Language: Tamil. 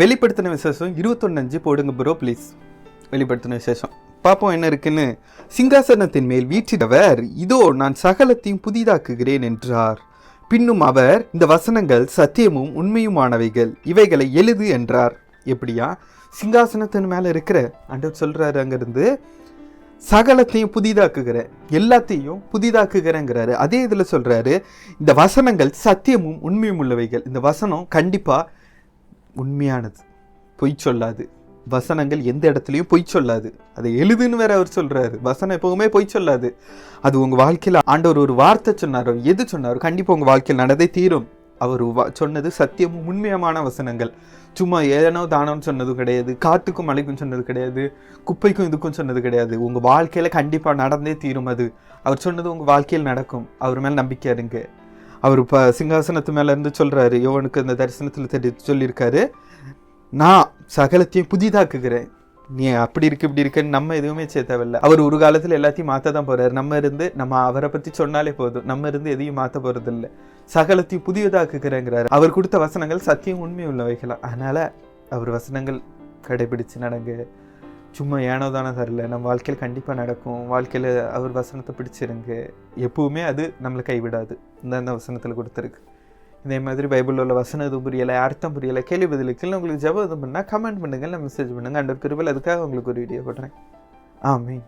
வெளிப்படுத்தின விசேஷம் இருபத்தொன்னஞ்சு போடுங்க ப்ரோ ப்ளீஸ் வெளிப்படுத்தின விசேஷம். பார்ப்போம் என்ன இருக்குன்னு. சிங்காசனத்தின் மேல் வீற்றிடவர் இதோ நான் சகலத்தையும் புதிதாக்குகிறேன் என்றார். பின்னும் அவர் இந்த வசனங்கள் சத்தியமும் உண்மையுமானவைகள் இவைகளை எழுது என்றார். எப்படியா? சிங்காசனத்தின் மேலே இருக்கிற ஆண்டவர் சொல்கிறாரு அங்கேருந்து சகலத்தையும் புதிதாக்குகிற எல்லாத்தையும் புதிதாக்குகிறேங்கிறாரு. அதே இதில் சொல்கிறாரு இந்த வசனங்கள் சத்தியமும் உண்மையும் உள்ளவைகள். இந்த வசனம் கண்டிப்பாக உண்மையானது. பொய் சொல்லாது. வசனங்கள் எந்த இடத்துலையும் பொய் சொல்லாது. அதை எழுதுன்னு வேற அவர் சொல்றாரு. வசனம் எப்பவுமே பொய் சொல்லாது. அது உங்க வாழ்க்கையில் ஆண்டவர் ஒரு வார்த்தை சொன்னாரோ எது சொன்னாரோ கண்டிப்பாக உங்க வாழ்க்கையில் நடந்தே தீரும். அவர் வ- சொன்னது சத்தியமும் உண்மையமான வசனங்கள். சும்மா ஏதனோ தானம்னு சொன்னது கிடையாது. காத்துக்கும் மலைக்கும் சொன்னது கிடையாது. குப்பைக்கும் இதுக்கும் சொன்னது கிடையாது. உங்கள் வாழ்க்கையில் கண்டிப்பாக நடந்தே தீரும் அது. அவர் சொன்னது உங்கள் வாழ்க்கையில் நடக்கும். அவர் மேலே நம்பிக்கை இருங்க. அவர் இப்போ சிங்காசனத்து மேலே இருந்து சொல்கிறாரு யோவனுக்கு அந்த தரிசனத்தில் தெரி சொல்லியிருக்காரு நான் சகலத்தையும் புதிதாக்குகிறேன். நீ அப்படி இருக்கு இப்படி இருக்குன்னு நம்ம எதுவுமே செய்ய தேவையில்ல. அவர் ஒரு காலத்தில் எல்லாத்தையும் மாற்ற தான் போகிறார் நம்ம இருந்து நம்ம அவரை பற்றி சொன்னாலே போதும். நம்ம இருந்து எதையும் மாற்ற போகிறதில்ல சகலத்தையும் புதியதாக்குகிறேங்கிறாரு. அவர் கொடுத்த வசனங்கள் சத்தியம் உண்மை உள்ளவைகளாம் அதனால் அவர் வசனங்கள் கடைபிடித்து நடங்க. சும்மா ஏனோ தானே தரல நம்ம வாழ்க்கையில் கண்டிப்பாக நடக்கும். வாழ்க்கையில் அவர் வசனத்தை பிடிச்சிருங்க. எப்போவுமே அது நம்மளை கைவிடாது. இந்த அந்த வசனத்தில் கொடுத்துருக்கு. இதே மாதிரி பைபிளில் உள்ள வசனம் எதுவும் புரியலை அர்த்தம் புரியலை கேள்வி பதிலுக்கு இல்லை உங்களுக்கு ஜெபம் எதுவும் பண்ணால் கமெண்ட் பண்ணுங்கள் இல்லை மெசேஜ் பண்ணுங்கள் அண்டர் கிருபல் அதுக்காக உங்களுக்கு ஒரு வீடியோ போடுறேன். ஆமீன்.